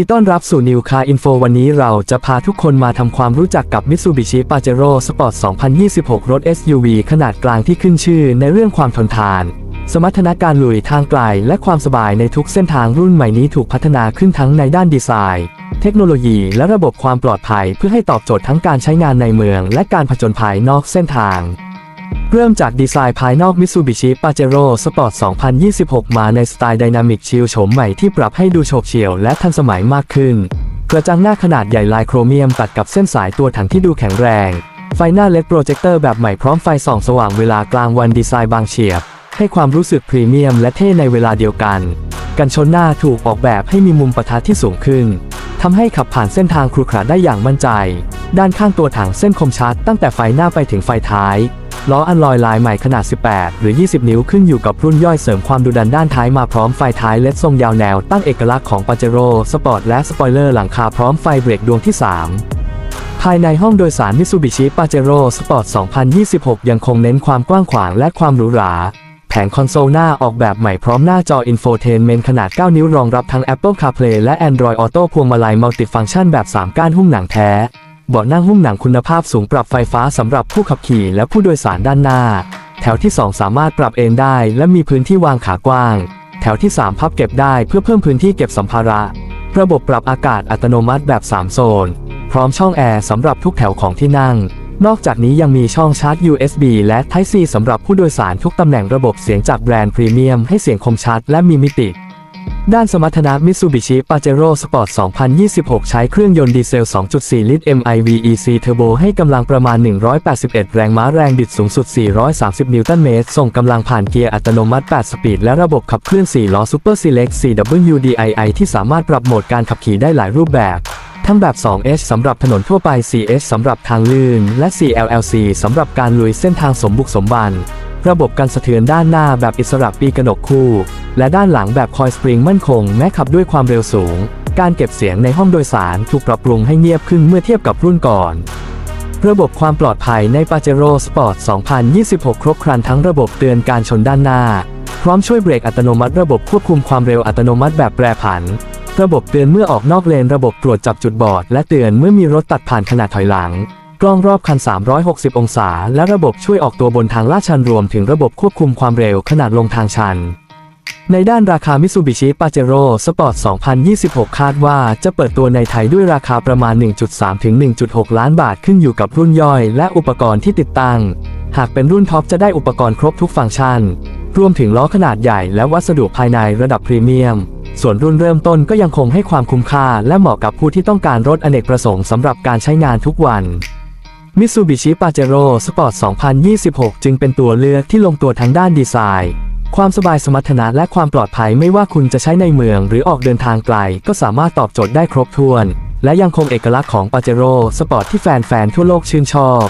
ดีต้อนรับสู่ New Car Info วันนี้เราจะพาทุกคนมาทำความรู้จักกับ Mitsubishi Pajero Sport 2026 รถ SUV ขนาดกลางที่ขึ้นชื่อในเรื่องความทนทาน สมรรถนะการลุยทางไกล และความสบายในทุกเส้นทางรุ่นใหม่นี้ถูกพัฒนาขึ้นทั้งในด้านดีไซน์ เทคโนโลยีและระบบความปลอดภัยเพื่อให้ตอบโจทย์ทั้งการใช้งานในเมือง และการผจญภัยนอกเส้นทาง เริ่มจากดีไซน์ภายนอก Mitsubishi Pajero Sport 2026 มาในสไตล์ไดนามิกชิลโฉมใหม่ที่ปรับให้ดูโฉบเฉี่ยวและทันสมัยมากขึ้น กระจังหน้าขนาดใหญ่ลายโครเมียมตัดกับเส้นสายตัวถังที่ดูแข็งแรง ไฟหน้าเล็ดโปรเจคเตอร์แบบใหม่พร้อมไฟส่องสว่างเวลากลางวันดีไซน์บางเฉียบ ให้ความรู้สึกพรีเมียมและเท่ในเวลาเดียวกัน กันชนหน้าถูกออกแบบให้มีมุมปะทะที่สูงขึ้นทำให้ขับผ่านเส้นทางครุขระได้อย่างมั่นใจ ด้านข้างตัวถังเส้นคมชัดตั้งแต่ไฟหน้าไปถึงไฟท้าย ล้ออันลอยลายใหม่ขนาด 18 หรือ 20 นิ้วขึ้นอยู่กับรุ่นย่อยเสริมความดุดันด้านท้ายมาพร้อมไฟท้ายเล็ดทรงยาวแนวตั้งเอกลักษณ์ของปาเจโร่สปอร์ตและสปอยเลอร์หลังคาพร้อมไฟเบรกดวงที่ 3ภายในห้องโดยสาร Mitsubishi Pajero Sport 2026 ยังคงเน้นความกว้างขวางและความหรูหรา แผงคอนโซลหน้าออกแบบใหม่พร้อมหน้าจอ Infotainment ขนาด 9 นิ้วรองรับทั้ง Apple CarPlay และ Android Auto พวงมาลัยมัลติฟัง c t ชันแบบ 3 ก้านหุ้มหนังแท้ เบาะนั่งหุ้มหนังคุณภาพสูงปรับไฟฟ้าสำหรับผู้ขับขี่และผู้โดยสารด้านหน้า แถวที่ 2 สามารถปรับเอนได้และมีพื้นที่วางขากว้าง แถวที่ 3 พับเก็บได้เพื่อเพิ่มพื้นที่เก็บสัมภาระ ระบบปรับอากาศอัตโนมัติแบบ 3 โซน พร้อมช่องแอร์สำหรับทุกแถวของที่นั่ง นอกจากนี้ยังมีช่องชาร์จ USB และ Type C สำหรับผู้โดยสารทุกตำแหน่งระบบเสียงจากแบรนด์พรีเมียมให้เสียงคมชัดและมีมิติ ด้านสมรรถนะ Mitsubishi Pajero Sport 2026 ใช้เครื่องยนต์ดีเซล 2.4 ลิตร MIVEC Turbo ให้กำลังประมาณ 181 แรงม้าแรงบิดสูงสุด 430 นิวตันเมตร ส่งกำลังผ่านเกียร์อัตโนมัติ 8 สปีด และระบบขับเคลื่อน 4 ล้อ Super Select 4WDII ที่สามารถปรับโหมดการขับขี่ได้หลายรูปแบบทั้งแบบ 2H สำหรับถนนทั่วไป 4H สำหรับทางลื่น และ 4LLC สำหรับการลุยเส้นทางสมบุกสมบัน ระบบกันสะเทือนด้านหน้าแบบอิสระปีกระหนกคู่ และด้านหลังแบบคอยสปริงมั่นคงแม้ขับด้วยความเร็วสูง การเก็บเสียงในห้องโดยสารถูกปรับปรุงให้เงียบขึ้นเมื่อเทียบกับรุ่นก่อน ระบบความปลอดภัยใน Pajero Sport 2026 ครบครันทั้งระบบเตือนการชนด้านหน้า พร้อมช่วยเบรกอัตโนมัติระบบควบคุมความเร็วอัตโนมัติแบบแปรผัน ระบบเตือนเมื่อออกนอกเลน ระบบตรวจจับจุดบอด และเตือนเมื่อมีรถตัดผ่านขณะถอยหลัง กล้องรอบคัน 360 องศา และระบบช่วยออกตัวบนทางลาดชันรวมถึงระบบควบคุมความเร็วขณะลงทางชัน ในด้านราคา Mitsubishi Pajero Sport 2026 คาดว่าจะเปิดตัวในไทยด้วยราคาประมาณ 1.3 ถึง 1.6 ล้านบาทขึ้นอยู่กับรุ่นย่อย และอุปกรณ์ที่ติดตั้ง หากเป็นรุ่นท็อปจะได้อุปกรณ์ครบทุกฟังก์ชัน รวมถึงล้อขนาดใหญ่และวัสดุภายในระดับพรีเมียมส่วนรุ่นเริ่มต้นก็ยังคงให้ความคุ้มค่า และเหมาะกับผู้ที่ต้องการรถอเนกประสงค์สำหรับการใช้งานทุกวัน มิตซูบิชิปาเจโร่สปอร์ต 2026 จึงเป็นตัวเลือกที่ลงตัวทั้งด้านดีไซน์ ความสบายสมรรถนะและความปลอดภัยไม่ว่าคุณจะใช้ในเมืองหรือออกเดินทางไกล ก็สามารถตอบโจทย์ได้ครบถ้วน และยังคงเอกลักษณ์ของปาเจโร่สปอร์ตที่แฟนๆทั่วโลกชื่นชอบ